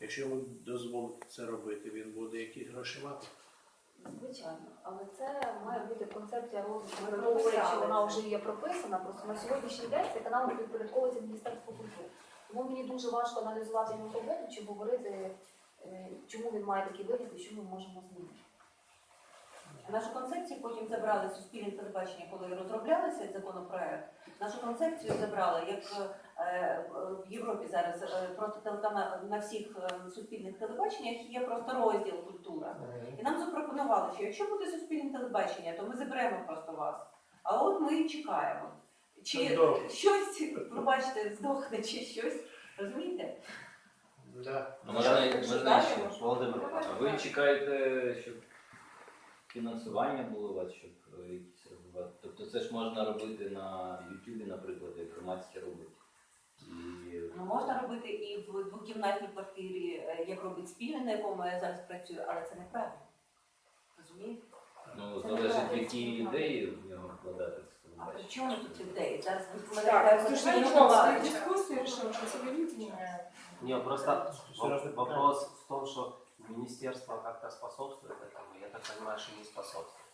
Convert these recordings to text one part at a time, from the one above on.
Якщо йому дозволить це робити, він буде якісь гроші мати. Звичайно, але це має бути концепція розвитку. Прописали вона вже є прописана, просто на сьогоднішній день цей канал підпорядковується Міністерству культури. Тому мені дуже важко аналізувати його роботу чи говорити, е, чому він має такі вигляд і що ми можемо змінити. Нашу концепцію потім забрали суспільне телебачення, коли розробляли цей законопроект. Нашу концепцію забрали, як е, в Європі зараз е, просто телеканал на всіх е, суспільних телебаченнях є просто розділ культура. І нам запропонували, що якщо буде суспільне телебачення, то ми заберемо просто вас. А от ми і чекаємо. Чи Здорово. щось, пробачте, здохне, чи щось. Розумієте? Да. Ну, можна читаю. ще. Володимир, А ви чекаєте, щоб фінансування було у вас, щоб е, якісь розвивати? Тобто це ж можна робити на Ютубі, наприклад, як громадські робить. І Ну, можна робити і в двокімнатній квартирі, е, як робить спільне, на якому я зараз працюю, але це неправильно. Розумієте? ну, Це залежить, які ідеї в нього вкладати А при чому тут ідеї? Зараз ви мене Так, слушай, що ну что, бачу. в дискуссии решил, что телевидение. не, просто воп- вопрос в том, что министерство как-то способствует этому. Я так понимаю, что не способствует.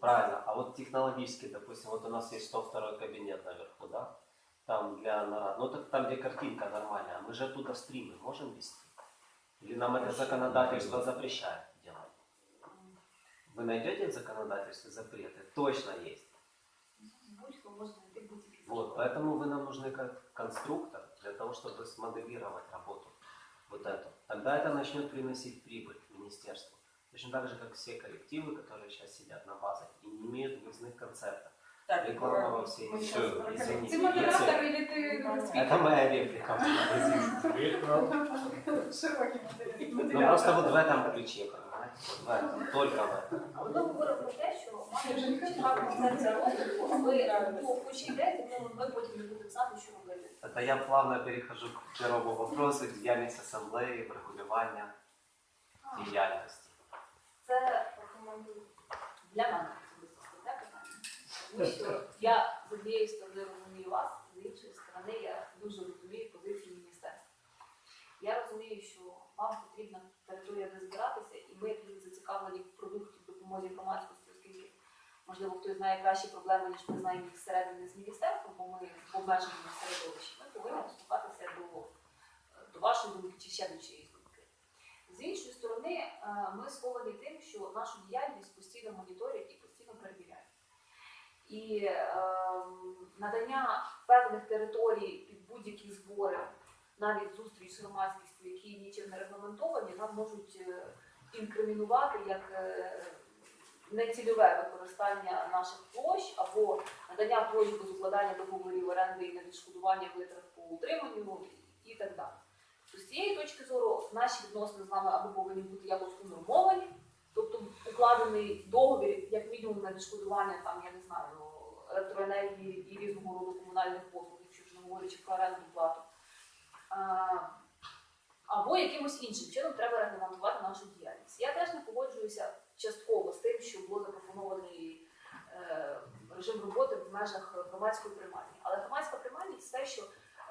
Правильно. А вот технологически, допустим, вот у нас есть 102 кабинет наверху, да? Там для нарад. Ну так там, где картинка нормальная. Мы же оттуда стримы можем вести? Или нам это законодательство запрещает делать? Вы найдете в законодательстве запреты? Точно есть. Вот, поэтому вы нам нужны как конструктор для того, чтобы смоделировать работу. Вот эту. Тогда это начнет приносить прибыль министерству. Точно так же, как все коллективы, которые сейчас сидят на базах и не имеют выездных концептов. Так, Рекламного всей. Мы Все, сейчас про- извините. Ты модератор или ты Это моя реплика. Широкий Ну просто вот в этом ключе, понимаете? Вот в этом, только в этом. Але ми говоримо про те, що Я вже не має хочу. чітка концепція розвитку, а ви ну, хоч йдете, тому ми потім не будемо знати, що робити. Это я плавно перехожу к первому вопросу, к діяльність асамблеї, врегулювання діяльності. Це для мене особисто складне питання. Тому що я з однієї сторони розумію вас, з іншої сторони я дуже розумію позицію міністерства. Я розумію, що вам потрібна територія, де збиратися, і ми люди зацікавлені в продукті допомозі громадськості, оскільки, можливо, хтось знає кращі проблеми, ніж ми знаємо їх зсередини з міністерством, бо ми в обмеженому середовищі. Ми повинні дослухатися до, до вашої думки чи ще до чиєїсь думки. З іншої сторони, е, ми сховані тим, що нашу діяльність постійно моніторять і постійно перевіряють. І е, надання певних територій під будь-які збори, навіть зустріч з громадськістю, які нічим не регламентовані, нам можуть е, інкримінувати як е, нецільове використання наших площ або надання площ без укладання договорів оренди і невідшкодування витрат по утриманню і так далі. З цієї точки зору наші відносини з вами або повинні бути якось унормовані, тобто укладений договір, мінімум на відшкодування там, я не знаю, електроенергії і різного роду комунальних послуг, якщо вже не говорячи про оренду плату. Або якимось іншим чином треба регламентувати нашу діяльність. Я теж не погоджуюся частково з тим, що було запропонований е, режим роботи в межах громадської приймальні. Але громадська приймальність це те, що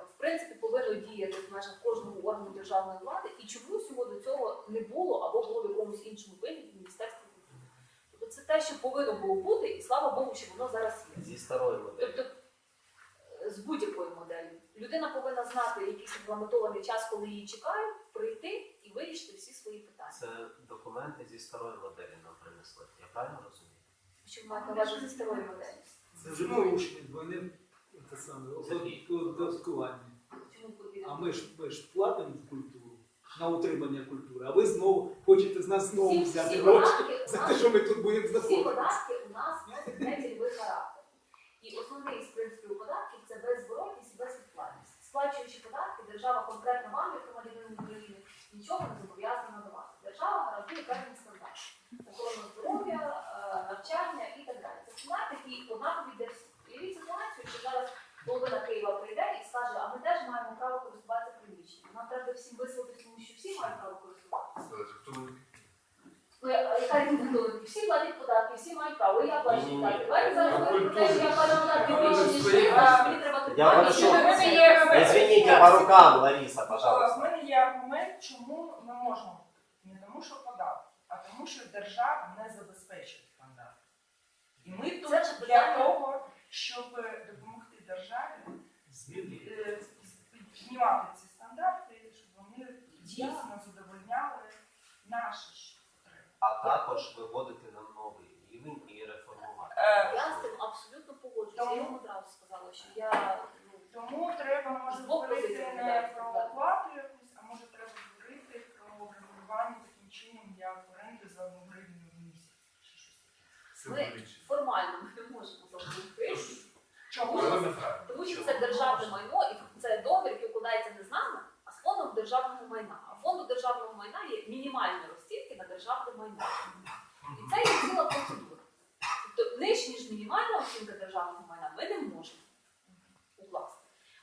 в принципі повинно діяти в межах кожного органу державної влади, і чомусь його до цього не було або було в якомусь іншому вигляді в Міністерстві культури. Тобто це те, що повинно було бути, і слава Богу, що воно зараз є. Зі старої моделі. Тобто е, з будь-якою моделлю. Людина повинна знати якийсь регламентований час, коли її чекають, прийти і вирішити всі свої питання. Це документи зі старої моделі нам принесли. Я правильно розумію? Що ви маєте на увазі зі старої моделі? Це вже порушення, бо вони те саме оподаткування. А ми ж ми ж платимо в культуру на утримання культури, а ви знову хочете з нас знову всі, взяти гроші за те, що ми тут будемо Всі знаходитися. податки у нас не нецільовий характер. І основний з принципів податків це беззворотність і безвідкладність. Сплачуючи податки, держава конкретно вам, як громадянину України, нічого не зобов'язана давати. Держава гарантує певні стандарти охорони здоров'я, е, навчання і так далі. Це стандарти, які однакові для всіх. Уявіть ситуацію, що зараз половина Києва прийде і скаже, а ми теж маємо право користуватися приміщенням. Нам треба всім висловити, тому що всі мають право користуватися. Ну, а яка архітектури, всі платять податки, всі мають право, і я плачу Ні-ні-ні. податки. Давайте зараз говоримо про те, що я плачу податки Ну, більше, ніж ви, мені треба Я платити прошу. Це є- Извините, по рукам, Лариса, В пожалуйста. мене є аргумент, чому ми можемо. Не тому, що податки, а тому, що держава не забезпечує стандарт. І ми тут Це ж для питання. того, щоб допомогти державі е, піднімати ці стандарти, щоб вони дійсно задовольняли наші ж. А також виводити на новий рівень і реформувати. Е, Я з цим абсолютно погоджуюся. Я вам одразу сказала, що я ну, Тому треба може говорити не про оплату якусь, а може треба говорити про врегулювання таким чином, як оренди за одну гривню в місяць. ми формально ми не можемо зробити. Чому? Тому що це державне майно, і це договір, який укладається не з нами, а з фондом державного майна. А фонду державного майна є на державне майно. І це є ціла процедура. Тобто нижче, ніж мінімальна оцінка державного майна, ми не можемо укласти.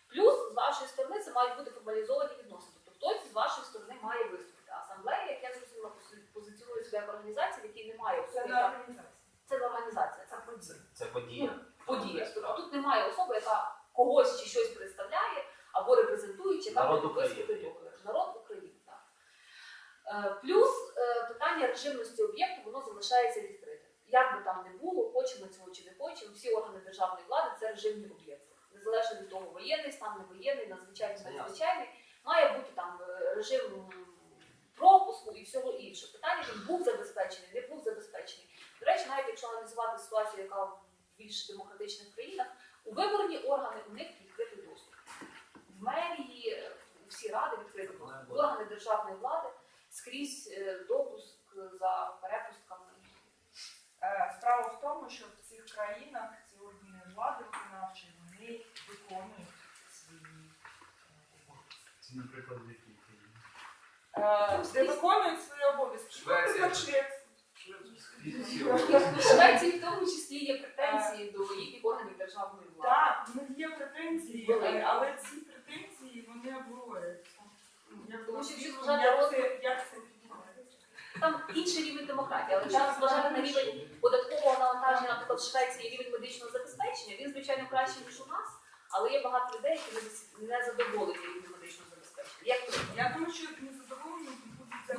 Плюс з вашої сторони це мають бути формалізовані відносини. Тобто хтось з вашої сторони має виступити. Асамблея, як я зрозуміла, позиціонує себе як організація, в якій немає Це не організація. це не організація, це подія Це подія. подія. Тобто тут немає особи, яка когось чи щось представляє або репрезентує, чи яка Народ буде виступити України. договір. Народ України, так. Е, Плюс е, питання режимності об'єкту воно залишається відкритим. Як би там не було, хочемо цього чи не хочемо, всі органи державної влади це режимні об'єкти. Незалежно від того, воєнний стан, не воєнний, надзвичайний, надзвичайний, має бути там е, режим пропуску і всього іншого. Питання він був забезпечений, не був забезпечений. До речі, навіть якщо аналізувати ситуацію, яка в більш демократичних країнах, у виборні органи у них відкритий доступ. В мерії, е, у всі ради відкритий доступ. Органи державної влади скрізь е, допуск за перепустками. Е, Справа в тому, що в цих країнах ці органи влади виконавчі вони виконують свої е, обов'язки. Це, наприклад, в якій країні? Де виконують свої обов'язки. Швеція. Наприклад, Швеція. В Швеції в тому числі є претензії до їхніх органів державної влади. Так, в них є претензії, але ці претензії вони обговорюються. Ну, як Тому що звісно, якщо зважати як розвиток- це- як це відбувається. Там інший рівень демократії, але якщо зважати на рівень податкового навантаження, наприклад, в Швеції рівень медичного забезпечення, він звичайно кращий ніж у нас, але є багато людей, які не не задоволені рівнем медичного забезпечення. Як ви? Я думаю, що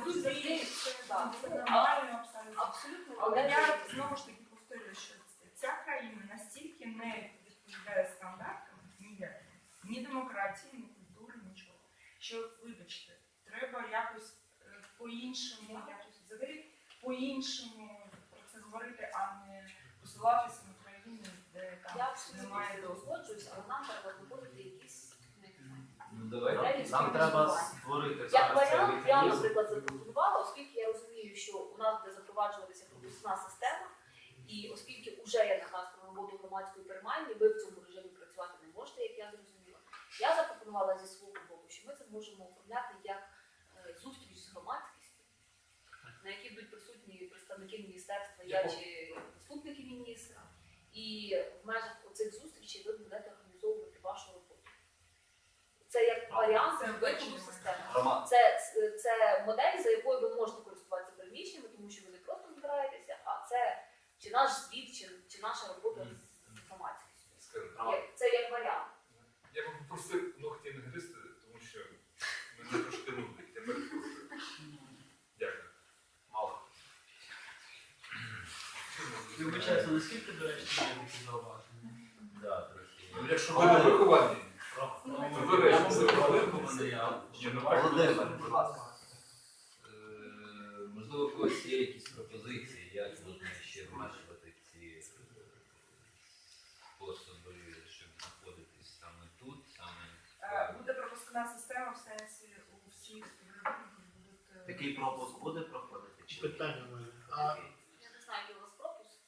Будуть завжди, так. це нормально абсолютно. Абсолютно Але я знову ж таки повторюю, що ця країна настільки не відповідає стандартам ніяким, ні демократії, ні культури, нічого. Що, вибачте, треба якось е, по-іншому, взагалі по-іншому про це говорити, а не посилатися на країни, де Я там абсолютно немає не доступу. узгоджуюсь, але нам треба знаходити якісь Ну давайте. Нам треба створити Як зараз цей варіант, я, механізм. наприклад, запропонувала, оскільки я розумію, що у нас буде запроваджуватися пропускна система, і оскільки вже є наказ про роботу громадської приймальні, ви в цьому режимі працювати не можете, як я зрозуміла. Я запропонувала зі свого боку, що ми це можемо оформляти як е, зустріч з громадськістю, на якій будуть присутні представники міністерства, я чи заступники міністра. І в межах оцих зустрічей ви будете організовувати вашу роботу. Це як варіант виходу системи. Це, це модель, за якою ви можете користуватися приміщеннями, тому що ви не просто збираєтеся, а це чи наш звіт, чи, чи наша робота з Є- Це як варіант. Я би попросив ногті не гризти, тому що мене трошки нудить. Я перепрошую. Дякую. Мало. Вибачаюся, наскільки, до речі, є такі зауваження? Трохи. Ну, якщо ви не виховані, Ну, ви речі, я це вихований, я Ні, ну, Володимир, будь ласка. Е, Можливо, у когось є якісь пропозиції, як можна ще зменшувати ці е, способи, щоб знаходитись саме тут, саме Е, Буде пропускна система в сенсі у всіх співробітників будуть. Такий пропуск буде проходити? Питання в мене. А Я не знаю, який у вас пропуск.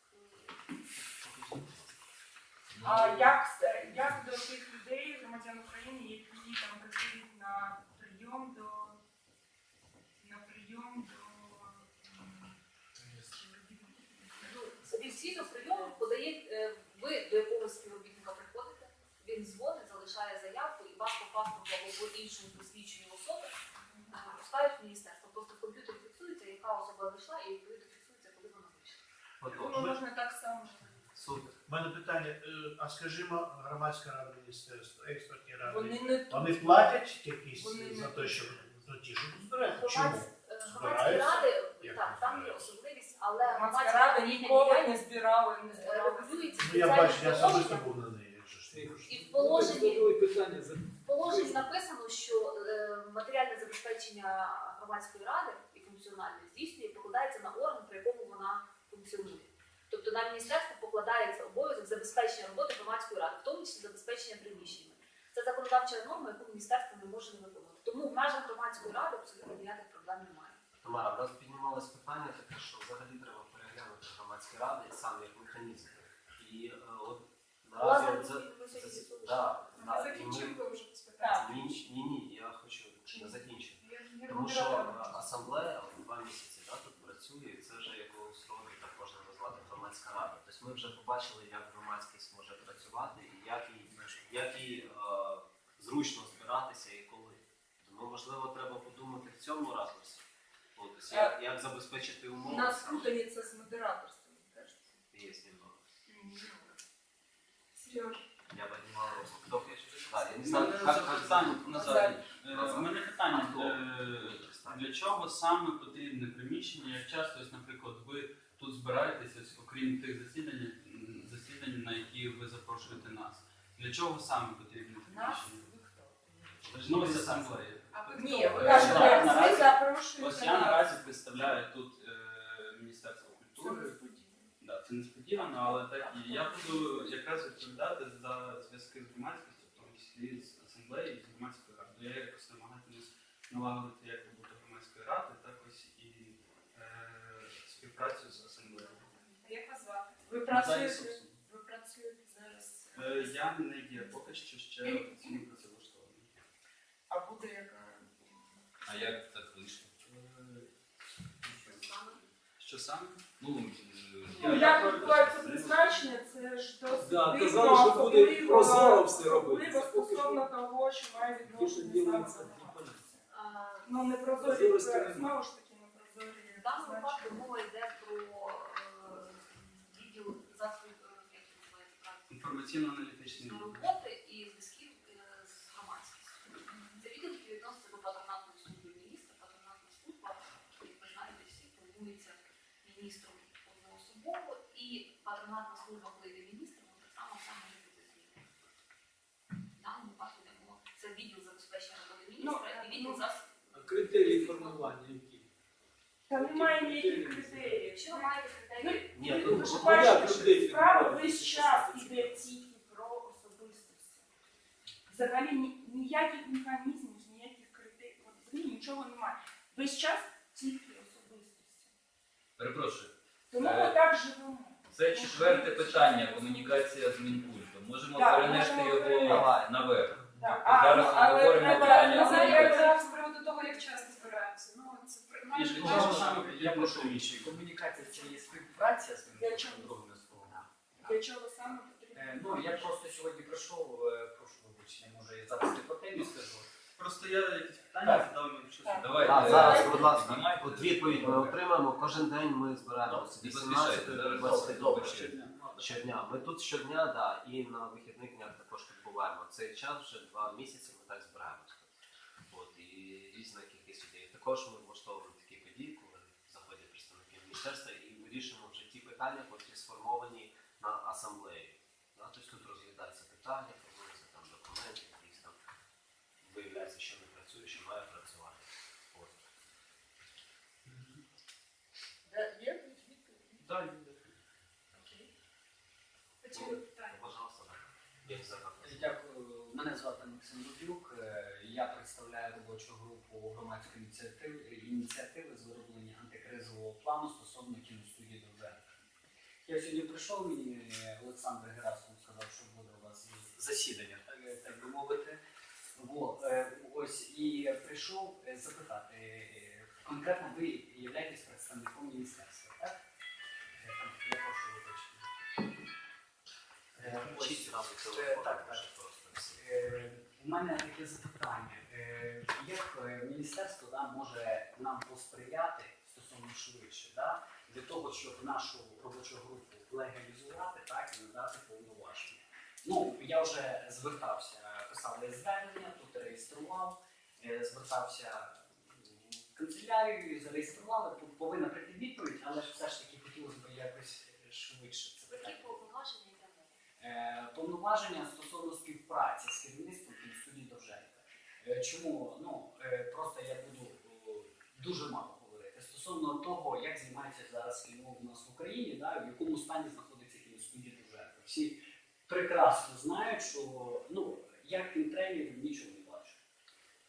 А як, як до тих людей, громадян України, які там приходять на прийом до на прийом до? Ну, Офіційно прийом подає, е, ви до якогось співробітника приходите, він дзвонить, залишає заявку і вас по паспорту або по іншому посвідченню особи е, в міністерство. Просто в комп'ютері фіксується, яка особа зайшла, і відповідно фіксується, коли вона вийшла. Думаю, можна так само. Супер. У мене питання, е, а скажімо, громадська рада міністерства, експертні ради, Вони не тут. вони платять якісь Вони не за те, що за ті, що збирають? Чому? Громадські е, громадські Збираються? ради, Як так, там є збираються? особливість, але Громадська рада ніколи не збирала, не е, Ну я бачу, я особисто був на неї, якщо ж. І в положенні Задали питання за В положенні написано, що е, матеріальне забезпечення громадської ради і функціональне здійснює покладається на орган, при якому вона функціонує. Тобто на міністерство покладається обов'язок забезпечення роботи громадської ради, в тому числі забезпечення приміщеннями. Це законодавча норма, яку міністерство не може не виконувати. Тому в межах громадської ради абсолютно ніяких проблем немає. Тамара, в нас піднімалось питання таке, що взагалі треба переглянути громадські ради сам як механізм. І е, от наразі Власне, от за- сьогодні за- з'ясували, да, Ми да, і ми- ви вже спитати. Ні, ні, ні, я хочу не закінчити. Я не Тому що е, асамблея от два місяці да, тут працює, і це вже якогось роду так можна назвати громадська рада. Тобто ми вже побачили, як громадськість може працювати і як їй, як їй е, зручно збиратися і коли. Тому можливо треба подумати в цьому ракурсі. От, тобто, як, як забезпечити У нас путаниця з модераторством теж. Є немного. Сереж. Я піднімав руку. Хто хоче? Так, я не У знаю, мене як- запитання як- назад. Е, У мене питання. е, Для чого саме потрібне приміщення? Як часто, ось, наприклад, ви тут збираєтеся, окрім тих засідань, засідань, на які ви запрошуєте нас? Для чого саме потрібне Нас приміщення? ви хто? Ну, ось асамблея. Ні, ви кажете, кажете, запрошуєте Ось я наразі представляю тут е, Міністерство культури. Да, це несподівано, але так і я буду якраз відповідати за зв'язки з громадськістю, в тому числі з асамблеєю і з громадською радою. Я якось намагатимусь налагодити як роботу громадської ради, так ось і е, співпрацю з асамблеєю. А Як вас звати? Ви Далі, працюєте, ви працюєте зараз. Е, Я не є поки що ще офіційно працевлаштований. А буде яка? А як так вийшло? Що саме? Ну, Ну, як відбувається призначення, це ж досить Да, дивно, казали, що буде особливо- прозоро все особливо стосовно того, що має відношення саме до громадськості. А, Ну, не прозорі, Прозорості немає. знову ж таки, не прозорі. В даному випадку мова йде про е, відділ засобів е, як це Інформаційно-аналітичний роботи і зв'язків е, з громадськістю. Це відділ, який відноситься до патронатної служби міністра. Патронатна служба, як ви знаєте, всі формується міністром одноособово, і патронатна служба, коли йде міністром, так само саме може бути змінена. В даному випадку йде мова. Це відділ забезпечення роботи міністра і відділ ну, засобів. критерії формування які. Там немає ніяких критеріїв. Якщо ви маєте критерії, Ні, Ви ну, бачите, що людей справа весь час іде тільки про особистості. Взагалі ні- ніяких механізмів, ніяких критерій, от взагалі нічого немає. Весь час тільки особистості. перепрошую. Тому Е, ми так живемо. Це четверте питання комунікація з Мінкультом. Можемо Так, перенести можемо його перенести. наверх. Зараз але говоримо треба, ну, про треба- це. з приводу того, як часто збираємося. Ну, Я прошу приміщення? комунікація це є співпраця з Для чого? другими словами. для чого саме потрібно. Е, Ну, я просто сьогодні прийшов, е, прошу вибачення, може я зараз не по темі скажу. Просто я якісь питання Так. задав, Так. Давайте. Так, е, зараз, будь ласка, от відповідь ми отримаємо. Кожен день ми збираємося. Не 18 поспішайте, зараз 20 добре. Щодня. щодня. Ми тут щодня, да, і на вихідних днях також відбуваємо. Цей час вже два місяці ми так збираємося. От, і різна кількість людей. Також ми влаштовуємо такі події, коли заходять представники вирішуємо вже ті питання, які сформовані на асамблеї. Да, тобто тут розглядаються питання, формуються там документи, якісь там виявляється, що не працює, що має працювати. От. Є відповідь? Є. Пожалуйста, да. Дякую. Мене звати Максим Рубюк. Е, Я представляю робочу групу громадської ініціативи, ініціативи з вироблення антикризового плану стосовно кіностудії. Я сьогодні прийшов, мені Олександр Герасимов сказав, що буде у вас засідання, так, так би мовити. Во, е, ось і прийшов е, запитати, е, конкретно ви являєтесь представником міністерства, так? Я прошу е, телефон, так, так. У мене таке запитання. Як міністерство да, може нам посприяти стосовно швидше. Да? Для того, щоб нашу робочу групу легалізувати так, і надати повноваження. Ну, я вже звертався, писав звернення, тут реєстрував, е, звертався в канцелярію, зареєстрували, Тут повинна прийти відповідь, але ж все ж таки хотілося б якось швидше це Які питання. повноваження? Е, повноваження стосовно співпраці з керівництвом кіностудії Довженка. Е, Чому? Ну, просто я буду дуже мало стосовно того, як займається зараз кіно у нас в Україні, да, в якому стані знаходиться кіностудія Довженка. Всі прекрасно знають, що ну, я кінтрейлерів нічого не бачу.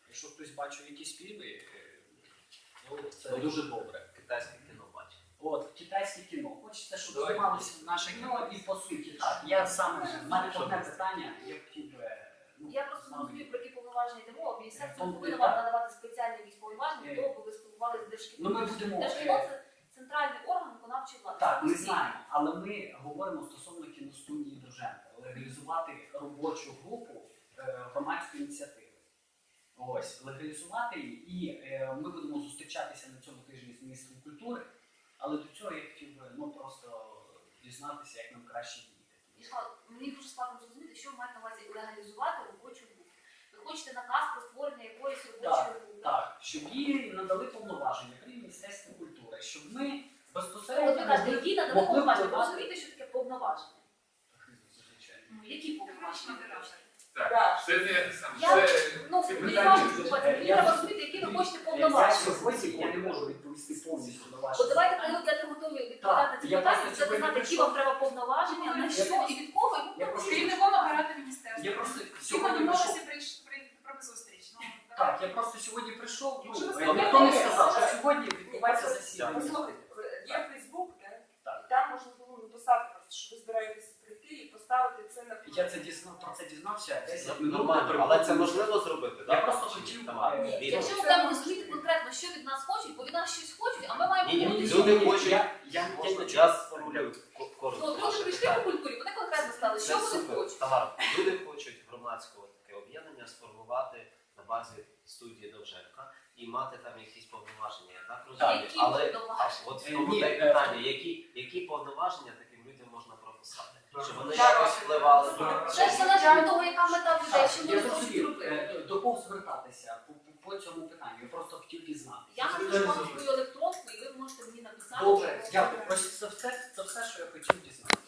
Якщо хтось бачив якісь фільми, е, ну, це дуже добре. Китайське кіно бачить. От, китайське кіно. Хочеться, щоб Давай. знімалося наше кіно і по суті. Так, я саме в мене одне питання, я хотів би. Я просто не розумію, про які повноваження йде мова. Міністерство Е, повинно вам надавати спеціальні якісь повноваження, Е, до того, ви спілкувалися з Ну будемо. Держкіно е, це центральний орган виконавчої влади. Так, ми знаємо, але ми говоримо стосовно кіностудії Довженка, легалізувати робочу групу е, громадської ініціативи. Ось, легалізувати її, і е, ми будемо зустрічатися на цьому тижні з міністром культури, але до цього я хотів би ну, просто дізнатися, як нам краще ж Мені дуже складно зрозуміти, що ви маєте на увазі легалізувати робочу групу. Ви хочете наказ про створення якоїсь робочої групи. Так, щоб їй надали повноваження при Міністерстві культури, щоб ми безпосередньо. От ви кажете, які надали повноваження. Ви розумієте, що таке повноваження? Ну, які повноваження? Так, це не саме. Я- Ну, мені питання- важко слухати, мені Я- треба розуміти, які ви хочете Я повноваження. сьогодні я не можу відповісти повністю на ваші От давайте, запитання. коли будете готові відповідати на ці питання, це знати, які вам треба повноваження, на Я що і від кого, і Керівником апарату міністерства. Я просто сьогодні домовилися прийшов. про зустріч. Так, я просто сьогодні прийшов. Ну, ніхто не сказав, що сьогодні відбувається засідання. Послухайте, є Фейсбук, да? І там можна було написати що ви збираєтесь прийти і поставити Я це дізнав, про це дізнався 10 минут. Нормально, але це можливо зробити, Я так? просто хотів Ні, Ні, Якщо ми будемо розуміти конкретно, що від нас хочуть, бо від нас щось хочуть, а ми маємо Ні, ні, люди хочуть- Я, я, я, Можна, я, сформулюю ко- Ну, коротко. люди прийшли питання. по культурі, вони конкретно сказали, що Це вони супер. хочуть. Тамара, люди хочуть громадського таке об'єднання сформувати на базі студії Довженка і мати там якісь повноваження. Я так розумію. Які Але а от в тому ні, й е, питання, які, які повноваження таким людям можна прописати? Щоб вони якось впливали ж залежить від того, яка мета буде, я вони хочуть зрозумів, е, до кого звертатися по, по, по цьому питанню. Я просто хотів дізнатися. Я напишу вам свою електронку, і ви можете мені написати. Добре, дякую. Ось це все, це все, що я хотів дізнатися.